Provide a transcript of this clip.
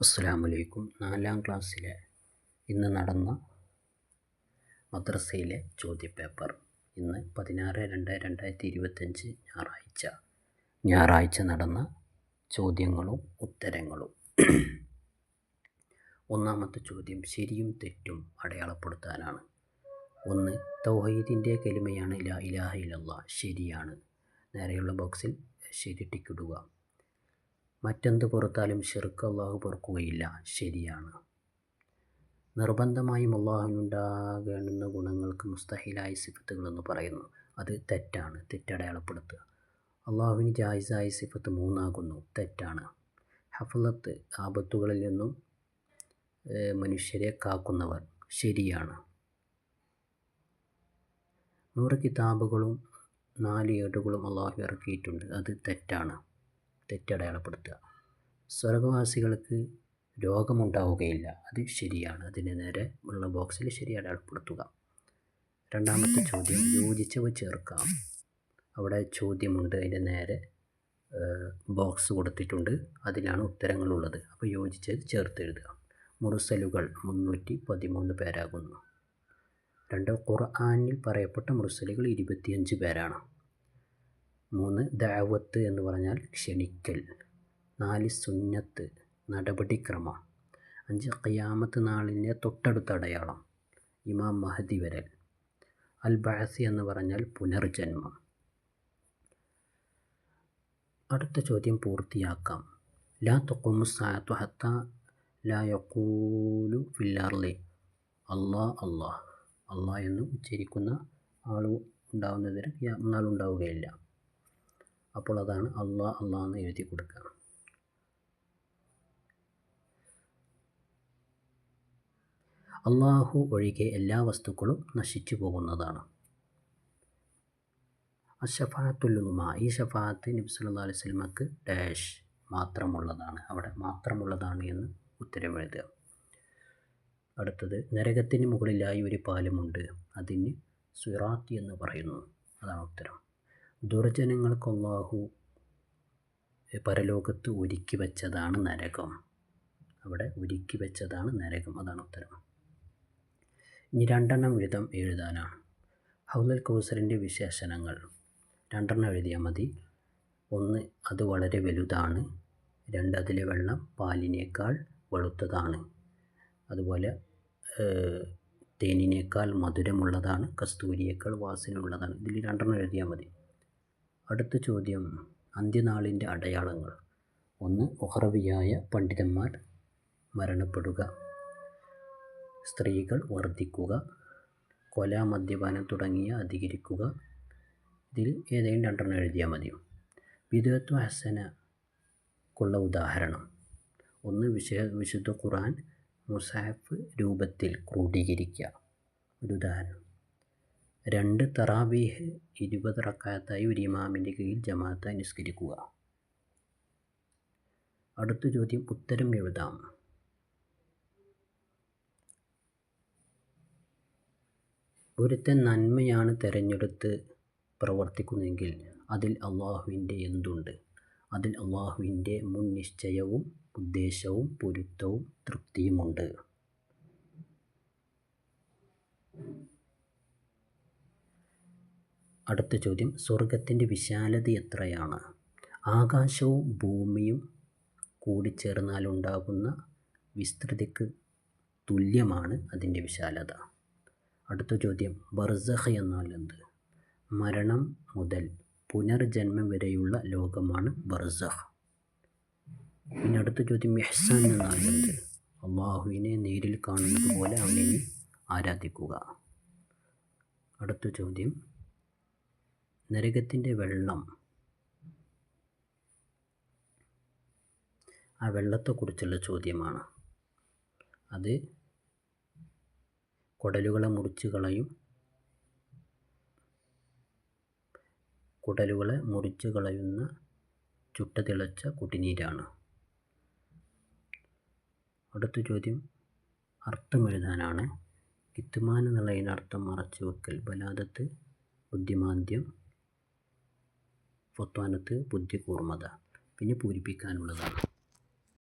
അസ്സലാമലൈക്കും. നാലാം ക്ലാസ്സിലെ ഇന്ന് നടന്ന മദ്രസയിലെ ചോദ്യപേപ്പർ. ഇന്ന് പതിനാറ് രണ്ട് രണ്ടായിരത്തി ഇരുപത്തഞ്ച് ഞായറാഴ്ച. ഞായറാഴ്ച നടന്ന ചോദ്യങ്ങളും ഉത്തരങ്ങളും. ഒന്നാമത്തെ ചോദ്യം ശരിയും തെറ്റും അടയാളപ്പെടുത്താനാണ്. ഒന്ന് തൗഹീദിന്റെ കെലിമയാണ് ലാ ഇലാഹ ഇലല്ല ശരിയാണ്. നേരെയുള്ള ബോക്സിൽ ശരി ടിക്കിടുക മറ്റെന്ത് പുറത്താലും ഷിർക്ക് അള്ളാഹു പൊറുക്കുകയില്ല. ശരിയാണ്. നിർബന്ധമായും അള്ളാഹുവിനുണ്ടാകേണ്ടുന്ന ഗുണങ്ങൾക്ക് മുസ്തഹിലായ സിഫത്തുകളെന്ന് പറയുന്നു. അത് തെറ്റാണ്. തെറ്റടയാളപ്പെടുത്തുക. അള്ളാഹുവിന് ജായിസായ സിഫത്ത് മൂന്നാകുന്നു. തെറ്റാണ്. ഹഫലത്ത് ആപത്തുകളിൽ നിന്നും മനുഷ്യരെ കാക്കുന്നവർ. ശരിയാണ്. നൂറ് കിതാബുകളും നാല് ഏടുകളും അള്ളാഹു ഇറക്കിയിട്ടുണ്ട്. അത് തെറ്റാണ്. തെറ്റടയാളപ്പെടുത്തുക. സ്വർഗവാസികൾക്ക് രോഗമുണ്ടാവുകയില്ല. അത് ശരിയാണ്. അതിന് നേരെ ഉള്ള ബോക്സിൽ ശരി അടയാളപ്പെടുത്തുക. രണ്ടാമത്തെ ചോദ്യം. യോജിച്ചവ ചേർക്കാം. അവിടെ ചോദ്യമുണ്ട്. അതിന്റെ നേരെ ബോക്സ് കൊടുത്തിട്ടുണ്ട്. അതിലാണ് ഉത്തരങ്ങളുള്ളത്. അപ്പോൾ യോജിച്ചത് ചേർത്ത് എഴുതുക. മുറുസലുകൾ മുന്നൂറ്റി പതിമൂന്ന് പേരാകുന്നു. രണ്ട് ഖുർആാനിൽ പറയപ്പെട്ട മുറുസലുകൾ ഇരുപത്തിയഞ്ച് പേരാണ്. മൂന്ന് ദാവത്ത് എന്ന് പറഞ്ഞാൽ ക്ഷണിക്കൽ. നാല് സുന്നത്ത് നടപടിക്രമം. അഞ്ച് ഖിയാമത്ത് നാളിന്റെ തൊട്ടടുത്ത അടയാളം ഇമാം മഹദി വരൽ. അൽ ബാസി എന്ന് പറഞ്ഞാൽ പുനർജന്മം. അടുത്ത ചോദ്യം പൂർത്തിയാക്കാം. ലാ തൊക്കുമു സാത്തു ഹത്ത ലാ യക്കൂലു ഫില്ലാർലി അള്ളാ അള്ളാ. അള്ളാ എന്ന് ഉച്ചരിക്കുന്ന ആൾ ഉണ്ടാവുന്നതിന് നാളുണ്ടാവുകയില്ല. അപ്പോൾ അതാണ് അള്ളാ അള്ളാ എന്ന് എഴുതി കൊടുക്കുക. അള്ളാഹു ഒഴികെ എല്ലാ വസ്തുക്കളും നശിച്ചു പോകുന്നതാണ്. അഷഫാത്തുല്ലുമ ഈ ഷഫാത്ത് നബി സല്ലല്ലാഹു അലൈഹി വസല്ലമക്ക് ഡാഷ് മാത്രമുള്ളതാണ്. അവിടെ മാത്രമുള്ളതാണ് എന്ന് ഉത്തരം എഴുതുക അടുത്തത് നരകത്തിന് മുകളിലായി ഒരു പാലമുണ്ട്. അതിന് സുറാത്തി എന്ന് പറയുന്നു. അതാണ് ഉത്തരം. ദുർജനങ്ങൾക്ക് അള്ളാഹു പരലോകത്ത് ഒരുക്കി വെച്ചതാണ് നരകം. അവിടെ ഒരുക്കി വെച്ചതാണ് നരകം. അതാണ് ഉത്തരം. ഇനി രണ്ടെണ്ണം വിധം എഴുതാനാണ്. ഹൗലൽ കൗസറിന്റെ വിശേഷണങ്ങൾ. രണ്ടെണ്ണം എഴുതിയാൽ മതി. ഒന്ന് അത് വളരെ വലുതാണ്. രണ്ട് അതിലെ വെള്ളം പാലിനേക്കാൾ വെളുത്തതാണ്. അതുപോലെ തേനിനേക്കാൾ മധുരമുള്ളതാണ്. കസ്തൂരിയേക്കാൾ വാസനയുള്ളതാണ് ഇതിൽ രണ്ടെണ്ണം എഴുതിയാൽ മതി. അടുത്ത ചോദ്യം. അന്ത്യനാളിന്റെ അടയാളങ്ങൾ. ഒന്ന് ഒഹറവിയായ പണ്ഡിതന്മാർ മരണപ്പെടുക. സ്ത്രീകൾ വർദ്ധിക്കുക. കൊല മദ്യപാനം തുടങ്ങിയ അധികരിക്കുക. ഇതിൽ ഏതെങ്കിലും രണ്ടെണ്ണം എഴുതിയാൽ മതി വിധത്വ ഹസനക്കുള്ള ഉദാഹരണം. ഒന്ന് വിശ വിശുദ്ധ ഖുറാൻ മുസാഫ് രൂപത്തിൽ ക്രോഡീകരിക്കുക. ഒരു ഉദാഹരണം. രണ്ട് തറാബീഹ് ഇരുപത് റക്കാത്തായി ഒരു ഇമാമിന്റെ കീഴിൽ ജമാഅത്തായി നിസ്കരിക്കുക. അടുത്ത ചോദ്യം ഉത്തരം എഴുതാം. ഒരുത്തൻ നന്മയാണ് തിരഞ്ഞെടുത്ത് പ്രവർത്തിക്കുന്നതെങ്കിൽ അതിൽ അള്ളാഹുവിന്റെ എന്തുണ്ട്? അതിൽ അള്ളാഹുവിന്റെ മുൻ നിശ്ചയവും ഉദ്ദേശവും പൊരുത്തവും തൃപ്തിയുമുണ്ട്. അടുത്ത ചോദ്യം സ്വർഗത്തിന്റെ വിശാലത എത്രയാണ്? ആകാശവും ഭൂമിയും കൂടിച്ചേർന്നാലുണ്ടാകുന്ന വിസ്തൃതിക്ക് തുല്യമാണ് അതിന്റെ വിശാലത. അടുത്ത ചോദ്യം ബർസഹ് എന്നാൽ എന്ത്? മരണം മുതൽ പുനർജന്മം വരെയുള്ള ലോകമാണ് ബർസഹ് പിന്നെ അടുത്ത ചോദ്യം മെഹ്സാൻ എന്നാൽ എന്ത്? അള്ളാഹുവിനെ നേരിൽ കാണുന്നത് പോലെ അവനെ ആരാധിക്കുക. അടുത്ത ചോദ്യം നരകത്തിന്റെ വെള്ളം. ആ വെള്ളത്തെക്കുറിച്ചുള്ള ചോദ്യമാണ്. അത് കുടലുകളെ മുറിച്ച് കളയും. കുടലുകളെ മുറിച്ച് കളയുന്ന ചുട്ട തിളച്ച കുടിനീരാണ്. അടുത്ത ചോദ്യം അർത്ഥം എഴുതാനാണ്. കിത്തുമാൻ അർത്ഥം മറച്ചു വെക്കൽ ബലാദത്ത് ബുദ്ധിമാന്ദ്യം ഫത്വാനത്ത് ബുദ്ധി കൂർമ്മത പിന്നെ പൂരിപ്പിക്കാനുള്ളതാണ്.